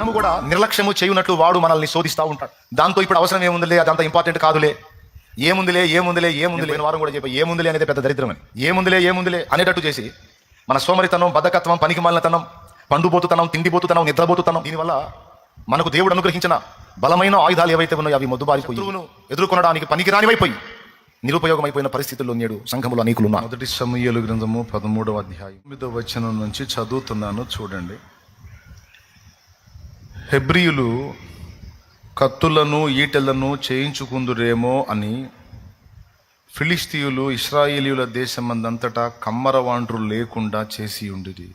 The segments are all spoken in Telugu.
మనము కూడా నిర్లక్ష్యము చేయునట్లు వాడు మనల్ని శోధిస్తూ ఉంటాడు. దాంతో ఇప్పుడు అవసరం ఏముందిలే అదంత ఇంపార్టెంట్ కాదులే. ఏముందిలే ఏముందిలే ఏముందిలే పోయిన వారం కూడా చెప్పి ఏముందిలే అనేది పెద్ద దరిద్రం అని. ఏముందిలే ఏముందిలే అనేటట్టు చేసి మన సోమరితనం బద్ధకత్వం పనికి మాలినతనం పండుబోతుతనం తిండిపోతుతనం నిద్రపోతుతనం దీనివల్ల మనకు దేవుడు అనుగ్రహించిన బలమైన ఆయుధాలు ఏవైతే ఉన్నాయో అవి మొద్దుబారిపోయి ఎదుర్కొనడానికి పనికిరానివైపోయి నిరుపయోగమైపోయిన పరిస్థితుల్లో నేడు సంఘములు అనేకులున్నారు మొదటి సమూహలు గ్రంథము పదమూడవ అధ్యాయం. తొమ్మిదవ వచనం నుంచి చదువుతున్నాను చూడండి. హెబ్రియులు కత్తులను ఈటెలను చేయించుకుందురేమో అని ఫిలిస్తీయులు ఇస్రాయేలీయుల దేశమందంతటా కమ్మరవాండ్రు లేకుండా చేసి ఉండిరి.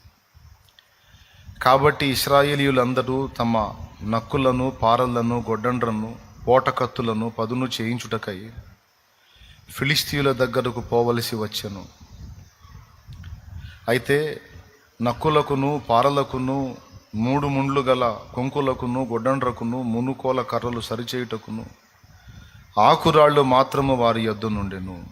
కాబట్టి ఇస్రాయేలీయులందరూ తమ నక్కులను పారలను గొడ్డండ్రను పోటకత్తులను పదును చేయించుటకై ఫిలిస్తీయుల దగ్గరకు పోవలసి వచ్చెను. అయితే నక్కులకును పారలకును మూడు ముండ్లు గల కొంకులకును గొడ్డండ్రకును మునుకోల కర్రలు సరిచేయుటకును ఆకురాళ్ళు మాత్రము వారి యొద్ద నుండెను.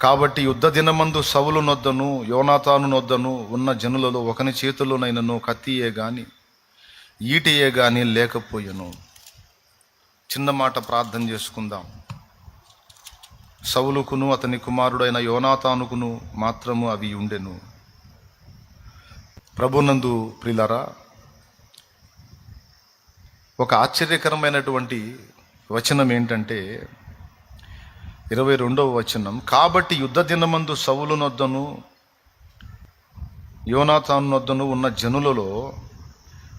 కాబట్టి యుద్ధ దినమందు సవులు నొద్దను యోనాతాను నొద్దను ఉన్న జనులలో ఒకని చేతిలోనైనను కత్తియే గాని ఈటియే గాని లేకపోయెను. చిన్న మాట ప్రార్థన చేసుకుందాం. సవులుకును అతని కుమారుడైన యోనాతానుకును మాత్రము అవి ఉండెను. ప్రభునందు ప్రిలరా ఒక ఆశ్చర్యకరమైనటువంటి వచనం ఏంటంటే ఇరవై రెండవ వచనం కాబట్టి యుద్ధ దినమందు సవులు నొద్దను నొద్దను ఉన్న జనులలో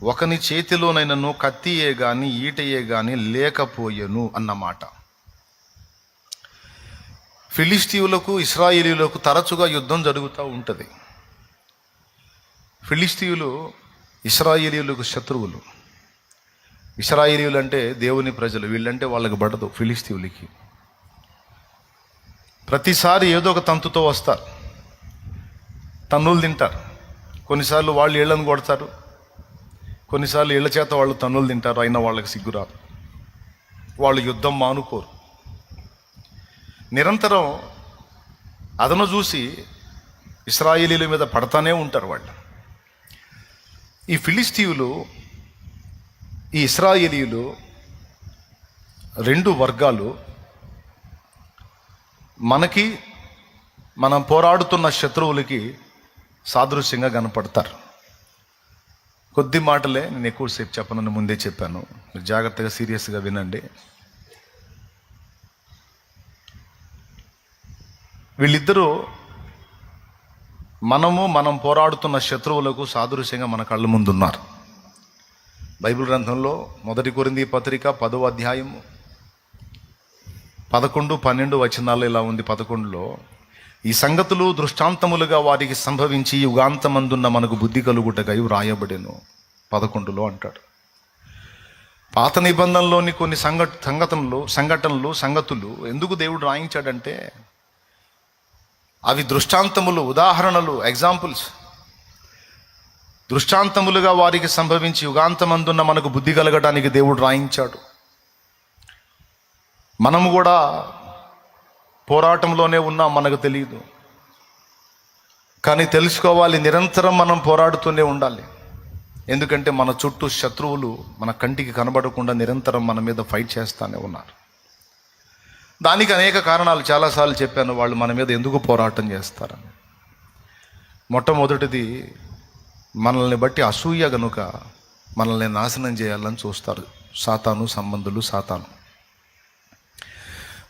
ఒకని చేతిలోనైనను కత్తియే గాని ఈటయే గాని లేకపోయెను అన్నమాట. ఫిలిస్తీవులకు ఇస్రాయేలీలకు తరచుగా యుద్ధం జరుగుతూ ఉంటుంది. ఫిలిస్తీయులు ఇస్రాయేలీలకు శత్రువులు. ఇస్రాయేలీలు అంటే దేవుని ప్రజలు వీళ్ళంటే వాళ్ళకి పడదు ఫిలిస్తీయులకి. ప్రతిసారి ఏదో ఒక తంతుతో వస్తారు. తన్నులు తింటారు. కొన్నిసార్లు వాళ్ళు ఇళ్ళను కొడతారు. కొన్నిసార్లు ఇళ్ళ చేత వాళ్ళు తన్నులు తింటారు అయినా వాళ్ళకి సిగ్గురాదు వాళ్ళు యుద్ధం మానుకోరు. నిరంతరం అదను చూసి ఇస్రాయేలీల మీద పడతానే ఉంటారు వాళ్ళు. ఈ ఫిలిస్తీయులు ఈ ఇస్రాయేలీలు రెండు వర్గాలు. మనకి మనం పోరాడుతున్న శత్రువులకి సాదృశ్యంగా కనపడతారు. కొద్ది మాటలే నేను ఎక్కువసేపు చెప్పనని ముందే చెప్పాను. మీరు జాగ్రత్తగా సీరియస్గా వినండి. వీళ్ళిద్దరూ మనము మనం పోరాడుతున్న శత్రువులకు సాదృశ్యంగా మన కళ్ళ ముందున్నారు. బైబిల్ గ్రంథంలో మొదటి కొరింది పత్రిక పదవ అధ్యాయము పదకొండు పన్నెండు వచనాలు ఇలా ఉంది. పదకొండులో ఈ సంగతులు దృష్టాంతములుగా వారికి సంభవించి యుగాంతమందున్న మనకు బుద్ధి కలుగుటకై వ్రాయబడెను. పదకొండులో అంటాడు. పాత నిబంధనలోని కొన్ని సంఘ సంగతనలు సంఘటనలు సంగతులు ఎందుకు దేవుడు రాయించాడంటే అవి దృష్టాంతములు ఉదాహరణలు ఎగ్జాంపుల్స్ దృష్టాంతములుగా వారికి సంభవించి యుగాంతమందున్న మనకు బుద్ధి కలగడానికి దేవుడు రాయించాడు. మనము కూడా పోరాటంలోనే ఉన్నాం మనకు తెలియదు కానీ తెలుసుకోవాలి నిరంతరం మనం పోరాడుతూనే ఉండాలి. ఎందుకంటే మన చుట్టూ శత్రువులు మన కంటికి కనబడకుండా నిరంతరం మన మీద ఫైట్ చేస్తూనే ఉన్నారు. దానికి అనేక కారణాలు చాలాసార్లు చెప్పాను. వాళ్ళు మన మీద ఎందుకు పోరాటం చేస్తారని మొట్టమొదటిది మనల్ని బట్టి అసూయ గనుక మనల్ని నాశనం చేయాలని చూస్తారు. సాతాను సంబంధులు సాతాను.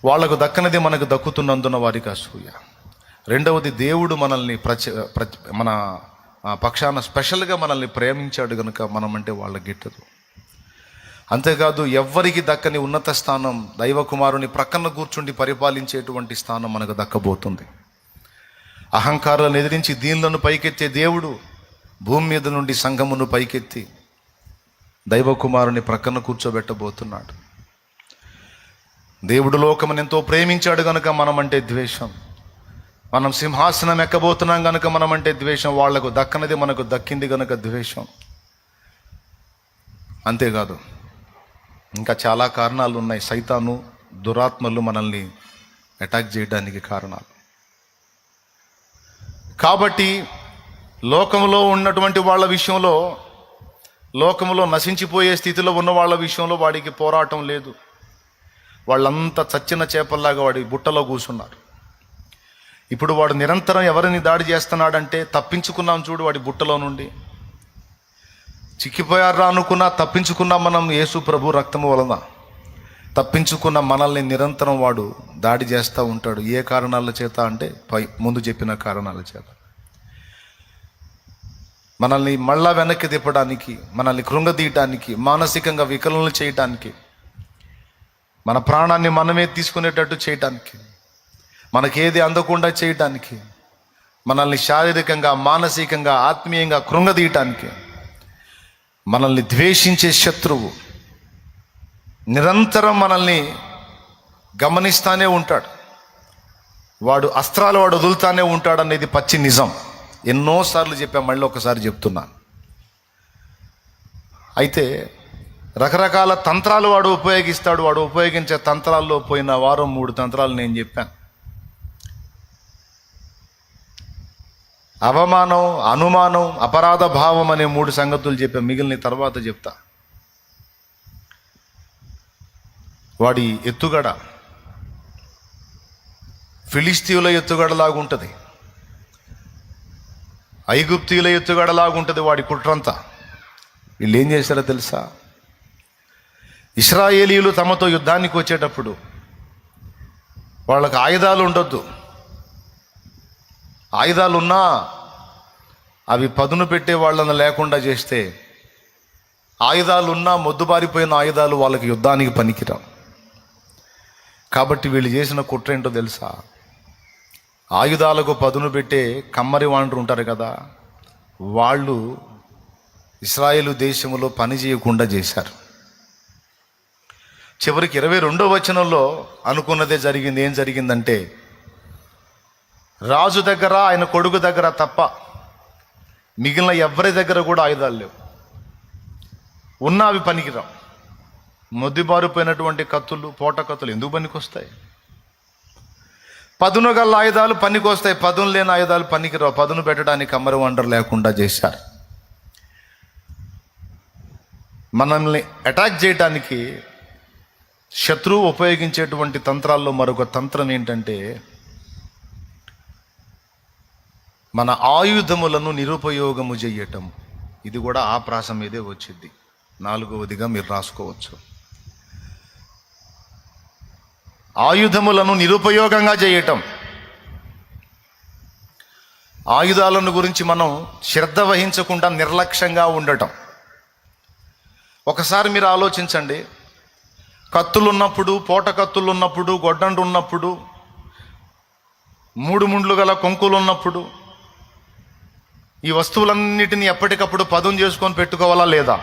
వాళ్ళకు దక్కనిది మనకు దక్కుతున్నందున వారికి అసూయ. రెండవది దేవుడు మనల్ని ప్రచ ప్రచ మన పక్షాన స్పెషల్గా మనల్ని ప్రేమించాడు కనుక మనం అంటే వాళ్ళకి గిట్టదు. అంతేకాదు ఎవ్వరికి దక్కని ఉన్నత స్థానం దైవ కుమారుని ప్రక్కన కూర్చుండి పరిపాలించేటువంటి స్థానం మనకు దక్కబోతుంది. అహంకారాలను ఎదిరించి దీనులను పైకెత్తే దేవుడు భూమి మీద నుండి సంఘమును పైకెత్తి దైవ కుమారుని ప్రక్కన కూర్చోబెట్టబోతున్నాడు. దేవుడు లోకమును ఎంతో ప్రేమించాడు గనుక మనం అంటే ద్వేషం. మనం సింహాసనం ఎక్కబోతున్నాం గనుక మనం అంటే ద్వేషం. వాళ్ళకు దక్కనది మనకు దక్కింది గనుక ద్వేషం. అంతేకాదు ఇంకా చాలా కారణాలు ఉన్నాయి. సైతాను దురాత్మలు మనల్ని అటాక్ చేయడానికి కారణాలు. కాబట్టి లోకంలో ఉన్నటువంటి వాళ్ళ విషయంలో లోకంలో నశించిపోయే స్థితిలో ఉన్న వాళ్ళ విషయంలో వాడికి పోరాటం లేదు. వాళ్ళంతా చచ్చిన చేపల్లాగా వాడి బుట్టలో కూర్చున్నారు. ఇప్పుడు వాడు నిరంతరం ఎవరిని దాడి చేస్తున్నాడంటే తప్పించుకున్నాం చూడు వాడి బుట్టలో నుండి. చిక్కిపోయారా అనుకున్నా తప్పించుకున్నా మనం యేసు ప్రభు రక్తము వలన. తప్పించుకున్న మనల్ని నిరంతరం వాడు దాడి చేస్తూ ఉంటాడు. ఏ కారణాల చేత అంటే పై ముందు చెప్పిన కారణాల చేత. మనల్ని మళ్ళా వెనక్కి తిప్పడానికి మనల్ని కృంగదీయటానికి మానసికంగా వికలనలు చేయటానికి మన ప్రాణాన్ని మనమే తీసుకునేటట్టు చేయటానికి మనకేది అందకుండా చేయటానికి మనల్ని శారీరకంగా మానసికంగా ఆత్మీయంగా కృంగదీయటానికి మనల్ని ద్వేషించే శత్రువు. నిరంతరం మనల్ని గమనిస్తానే ఉంటాడు. వాడు అస్త్రాలు వాడు వదులుతానే ఉంటాడు అనేది పచ్చి నిజం. ఎన్నోసార్లు చెప్పా మళ్ళీ ఒకసారి చెప్తున్నాను అయితే రకరకాల తంత్రాలు వాడు ఉపయోగిస్తాడు వాడు ఉపయోగించే తంత్రాల్లో పోయిన వారం మూడు తంత్రాలు నేను చెప్పాను. అవమానం అనుమానం అపరాధ భావం అనే మూడు సంగతులు చెప్పా మిగిలిన తర్వాత చెప్తా. వాడి ఎత్తుగడ ఫిలిస్తీయుల ఎత్తుగడలాగా ఉంటుంది. ఐగుప్తీయుల ఎత్తుగడలాగా ఉంటుంది వాడి కుట్రంతా. వీళ్ళు ఏం చేశారో తెలుసా? ఇస్రాయేలీలు తమతో యుద్ధానికి వచ్చేటప్పుడు వాళ్ళకి ఆయుధాలు ఉండొద్దు. ఆయుధాలు ఉన్నా అవి పదును పెట్టే వాళ్ళని లేకుండా చేస్తే ఆయుధాలున్నా మొద్దుబారిపోయిన ఆయుధాలు వాళ్ళకి యుద్ధానికి పనికిరావు. కాబట్టి వీళ్ళు చేసిన కుట్ర ఏంటో తెలుసా? ఆయుధాలకు పదును పెట్టే కమ్మరి వాండ్రు ఉంటారు కదా వాళ్ళు ఇస్రాయేలు దేశంలో పని చేయకుండా చేశారు. చివరికి ఇరవై రెండో వచనంలో అనుకున్నదే జరిగింది ఏం జరిగిందంటే రాజు దగ్గర ఆయన కొడుకు దగ్గర తప్ప మిగిలిన ఎవరి దగ్గర కూడా ఆయుధాలు లేవు. ఉన్న అవి పనికిరావు. మొద్దుబారిపోయినటువంటి కత్తులు పోట కత్తులు ఎందుకు పనికొస్తాయి? పదును గల ఆయుధాలు పనికొస్తాయి. పదును లేని ఆయుధాలు పనికిరావు. పదును పెట్టడానికి కమ్మరి వండర్ లేకుండా చేశారు. మనల్ని అటాక్ చేయడానికి శత్రువు ఉపయోగించేటువంటి తంత్రాల్లో మరొక తంత్రం ఏంటంటే మన ఆయుధములను నిరుపయోగము చేయటం ఇది కూడా ఆ ప్రాసం మీదే వచ్చింది నాలుగవదిగా మీరు రాసుకోవచ్చు. ఆయుధములను నిరుపయోగంగా చేయటం ఆయుధాలను గురించి మనం శ్రద్ధ వహించకుండా నిర్లక్ష్యంగా ఉండటం. ఒకసారి మీరు ఆలోచించండి. కత్తులు ఉన్నప్పుడు పోట కత్తులు ఉన్నప్పుడు గొడ్డండు ఉన్నప్పుడు మూడు ముండ్లు గల కొంకులు ఉన్నప్పుడు ఈ వస్తువులన్నిటిని ఎప్పటికప్పుడు పదును చేసుకొని పెట్టుకోవాలా లేదా?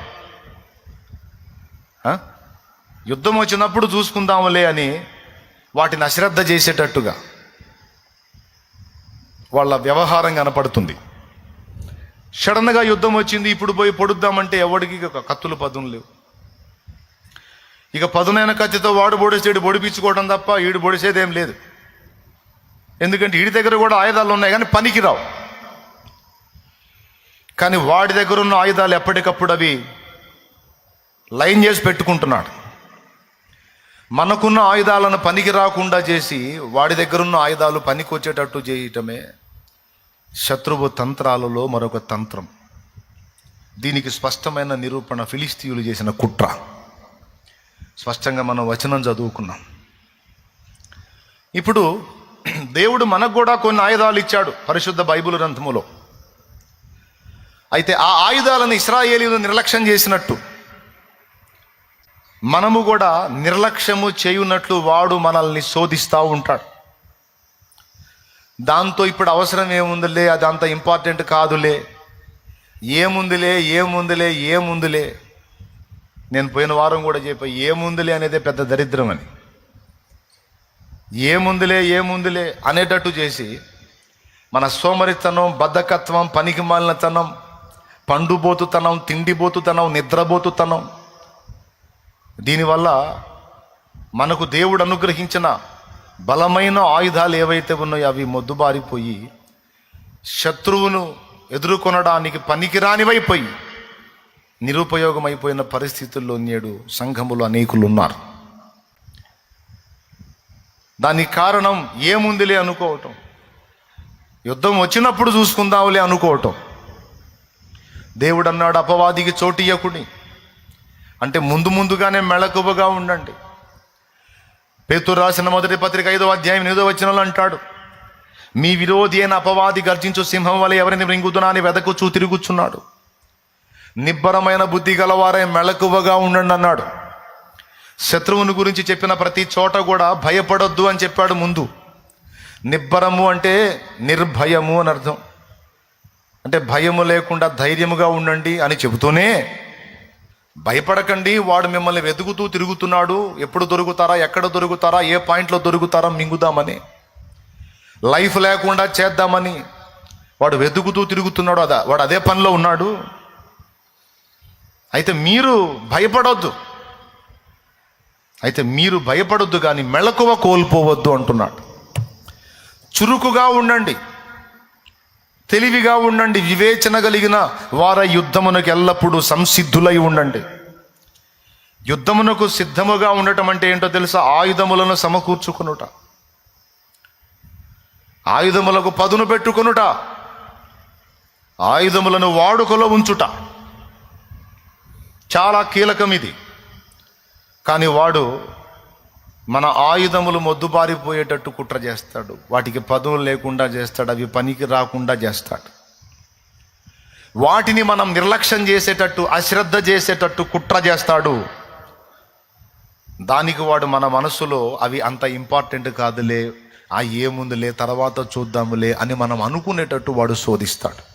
యుద్ధం వచ్చినప్పుడు చూసుకుందాములే అని వాటిని అశ్రద్ధ చేసేటట్టుగా వాళ్ళ వ్యవహారం కనపడుతుంది. సడన్గా యుద్ధం వచ్చింది ఇప్పుడు పోయి పొడుద్దామంటే ఎవడికి కత్తులు పదును లేవు. ఇక పదునైన కత్తితో వాడు పొడిసేడు పొడిపించుకోవడం తప్ప ఈడు పొడిసేదేం లేదు. ఎందుకంటే ఈడి దగ్గర కూడా ఆయుధాలు ఉన్నాయి కానీ పనికిరావు. కానీ వాడి దగ్గర ఉన్న ఆయుధాలు ఎప్పటికప్పుడు అవి లైన్ చేసి పెట్టుకుంటున్నాడు. మనకున్న ఆయుధాలను పనికి రాకుండా చేసి వాడి దగ్గరున్న ఆయుధాలు పనికి వచ్చేటట్టు చేయటమే శత్రువు తంత్రాలలో మరొక తంత్రం. దీనికి స్పష్టమైన నిరూపణ ఫిలిస్తీయులు చేసిన కుట్ర. స్పష్టంగా మనం వచనం చదువుకున్నాం. ఇప్పుడు దేవుడు మనకు కూడా కొన్ని ఆయుధాలు ఇచ్చాడు పరిశుద్ధ బైబిల్ గ్రంథములో. అయితే ఆ ఆయుధాలను ఇస్రాయేలీలు నిర్లక్ష్యం చేసినట్టు. మనము కూడా నిర్లక్ష్యము చేయున్నట్లు వాడు మనల్ని శోధిస్తూ ఉంటాడు. దాంతో ఇప్పుడు అవసరం ఏముందిలే అది అంత ఇంపార్టెంట్ కాదులే. ఏముందిలే ఏముందిలే ఏముందిలే. నేను పోయిన వారం కూడా చెప్పా ఏముందిలే అనేది పెద్ద దరిద్రం అని. ఏముందిలే ఏముందిలే అనేటట్టు చేసి మన సోమరితనం బద్ధకత్వం పనికి మాలినతనం పండుబోతుతనం తిండిబోతుతనం నిద్రబోతుతనం. దీనివల్ల మనకు దేవుడు అనుగ్రహించిన బలమైన ఆయుధాలు ఏవైతే ఉన్నాయో అవి మొద్దుబారిపోయి శత్రువును ఎదుర్కొనడానికి పనికిరానివైపోయి నిరుపయోగమైపోయిన పరిస్థితుల్లో నేడు సంఘములు అనేకులు ఉన్నారు దానికి కారణం ఏముందిలే అనుకోవటం. యుద్ధం వచ్చినప్పుడు చూసుకుందాంలే అనుకోవటం. దేవుడు అన్నాడు అపవాదికి చోటియకుడి అంటే ముందు ముందుగానే మెళకువగా ఉండండి. పేతురు రాసిన మొదటి పత్రిక ఐదో అధ్యాయం ఏదో వచనంలో అంటాడు మీ విరోధి అయిన అపవాది గర్జించు సింహం వల్ల ఎవరిని మృంగుతున్నా అని వెదకుచూ తిరుగుచున్నాడు. నిబ్బరమైన బుద్ధి గలవారే మెళకువగా ఉండండి అన్నాడు. శత్రువుని గురించి చెప్పిన ప్రతి చోట కూడా భయపడొద్దు అని చెప్పాడు ముందు. నిబ్బరము అంటే నిర్భయము అని అర్థం. అంటే భయము లేకుండా ధైర్యముగా ఉండండి అని చెబుతూనే భయపడకండి వాడు మిమ్మల్ని వెతుకుతూ తిరుగుతున్నాడు. ఎప్పుడు దొరుకుతారా ఎక్కడ దొరుకుతారా ఏ పాయింట్లో దొరుకుతారా మింగుదామని. లైఫ్ లేకుండా చేద్దామని వాడు వెతుకుతూ తిరుగుతున్నాడు అదా వాడు అదే పనిలో ఉన్నాడు. అయితే మీరు భయపడొద్దు. అయితే మీరు భయపడొద్దు కానీ మెళకువ కోల్పోవద్దు అంటున్నాడు. చురుకుగా ఉండండి. తెలివిగా ఉండండి వివేచన కలిగిన వార యుద్ధమునకు ఎల్లప్పుడూ సంసిద్ధులై ఉండండి. యుద్ధమునకు సిద్ధముగా ఉండటం అంటే ఏంటో తెలుసా? ఆయుధములను సమకూర్చుకునుట. ఆయుధములకు పదును పెట్టుకొనుట. ఆయుధములను వాడుకలో ఉంచుట. చాలా కీలకం ఇది. కానీ వాడు మన ఆయుధములు మొద్దుబారిపోయేటట్టు కుట్ర చేస్తాడు. వాటికి పదవులు లేకుండా చేస్తాడు అవి పనికి రాకుండా చేస్తాడు. వాటిని మనం నిర్లక్ష్యం చేసేటట్టు అశ్రద్ధ చేసేటట్టు కుట్ర చేస్తాడు. దానికి వాడు మన మనసులో అవి అంత ఇంపార్టెంట్ కాదులే ఆ ఏముందులే తర్వాత చూద్దాములే అని మనం అనుకునేటట్టు వాడు శోధిస్తాడు.